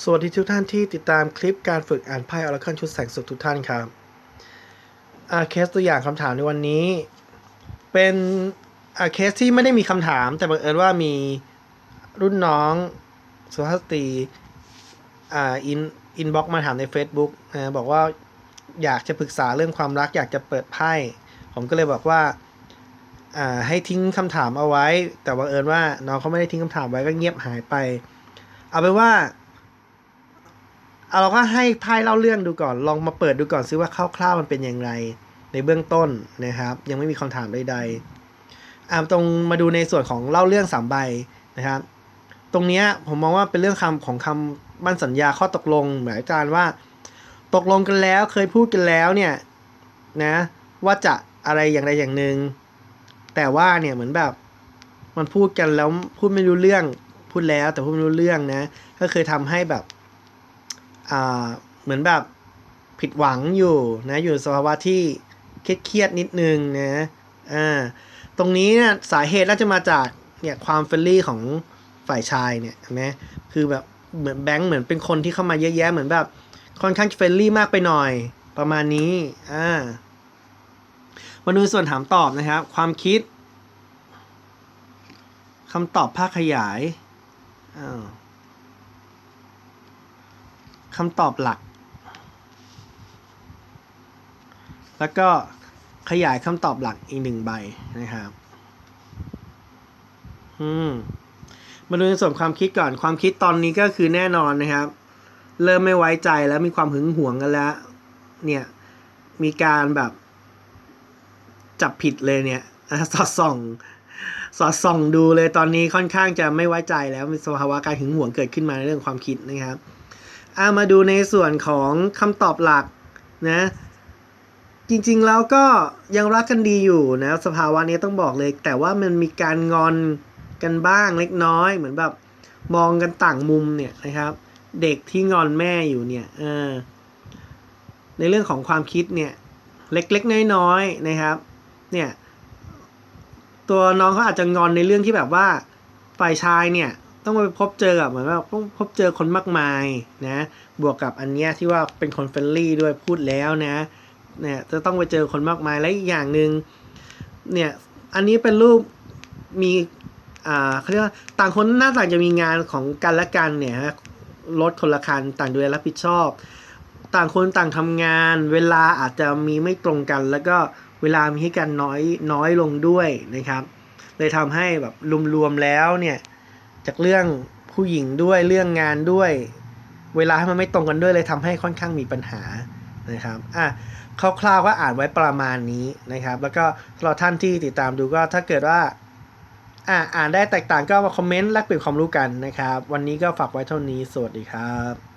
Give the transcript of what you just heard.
สวัสดีทุกท่านที่ติดตามคลิปการฝึกอ่านไพ่ออร์เคิลชุดแสงสุขทุกท่านครับอ่าเคสตัวอย่างคำถามในวันนี้ เป็นอ่าเคสที่ไม่ได้มีคำถาม แต่บังเอิญว่ามีรุ่นน้องสุภาพสตรีอ่าอินอินบ็อกมาถามใน Facebook นะบอกว่าอยากจะปรึกษาเรื่องความรักอยากจะเปิดไพ่ผมก็เลยบอกว่าอ่าให้ทิ้งคำถามเอาไว้ แต่บังเอิญว่าน้องเขาไม่ได้ทิ้งคำถามไว้ก็เงียบหายไป เอาเป็นว่า เราก็ให้ไพ่เล่าเรื่องดูก่อน ลองมาเปิดดูก่อนซิว่าคร่าวๆมันเป็นอย่างไร ในเบื้องต้นนะครับ ยังไม่มีคำถามใดๆอ่าตรงมาดูในส่วนของเล่าเรื่องสามใบนะครับ ตรงนี้ผมมองว่าเป็นเรื่องคำของคำมั่นสัญญาข้อตกลงหมายการว่า ตกลงกันแล้วเคยพูดกันแล้วเนี่ยนะว่าจะอะไรอย่างใดอย่างหนึ่งแต่ว่าเนี่ยเหมือนแบบมันพูดกันแล้วพูดไม่รู้เรื่องพูดแล้วแต่พูดไม่รู้เรื่องนะ ก็เคยทำให้แบบ เหมือนแบบผิดหวังอยู่นะอยู่สภาวะที่เครียดๆนิดนึงนะอ่าตรงนี้เนี่ยสาเหตุน่าจะมาจากเนี่ยความเฟรนลี่ของฝ่ายชายเนี่ยนไหมคือแบบเหมือนแบงค์เหมือนเป็นคนที่เข้ามาเยอะแยะเหมือนแบบค่อนข้างเฟรนลี่มากไปหน่อยประมาณนี้อ่ามาดูส่วนถามตอบนะครับ ความคิดคำตอบภาคขยายอ้าว คำตอบหลัก แล้วก็ขยายคำตอบหลักอีกหนึ่งใบนะครับ อืม มาดูในส่วนความคิดก่อน ความคิดตอนนี้ก็คือแน่นอนนะครับ เริ่มไม่ไว้ใจแล้วมีความหึงหวงกันแล้ว เนี่ย มีการแบบ จับผิดเลยเนี่ย สอดส่อง สอดส่องดูเลยตอนนี้ค่อนข้างจะไม่ไว้ใจแล้วมีสภาวะการหึงหวงเกิดขึ้นมาในเรื่องความคิดนะครับ เอามาดูในส่วนของคำตอบหลักนะจริงๆแล้วก็ยังรักกันดีอยู่นะสภาวะนี้ต้องบอกเลย แต่ว่ามันมีการงอนกันบ้างเล็กน้อย เหมือนแบบมองกันต่างมุมเนี่ยนะครับ เด็กที่งอนแม่อยู่เนี่ยเออในเรื่องของความคิดเนี่ยเล็กๆน้อยๆนะครับเนี่ยตัวน้องเขาอาจจะงอนในเรื่องที่แบบว่าฝ่ายชายเนี่ย ต้องไปพบเจอกับเหมือนว่าต้องพบเจอคนมากมายนะ บวกกับอันเนี้ยที่ว่าเป็นคนเฟรนลี่ด้วยพูดแล้วนะเนี่ยจะต้องไปเจอคนมากมายและอีกอย่างหนึ่งเนี่ยอันนี้เป็นรูปมีอ่าเขาเรียกว่าต่างคนหน้าต่างจะมีงานของกันและกันเนี่ยรถคนละคันต่างดูแลรับผิดชอบ ต่างคนต่างทำงาน เวลาอาจจะมีไม่ตรงกัน แล้วก็เวลามีให้กันน้อยน้อยลงด้วยนะครับ เลยทำให้แบบรวมๆแล้วเนี่ย จากเรื่องผู้หญิงด้วยเรื่องงานด้วย เวลาให้มันไม่ตรงกันด้วยเลยทำให้ค่อนข้างมีปัญหานะครับอะคร่าวๆก็อ่านไว้ประมาณนี้นะครับ แล้วก็สำหรับท่านที่ติดตามดูก็ถ้าเกิดว่าอ่าอ่านได้แตกต่างก็มาคอมเมนต์แลกเปลี่ยนความรู้กันนะครับ วันนี้ก็ฝากไว้เท่านี้ สวัสดีครับ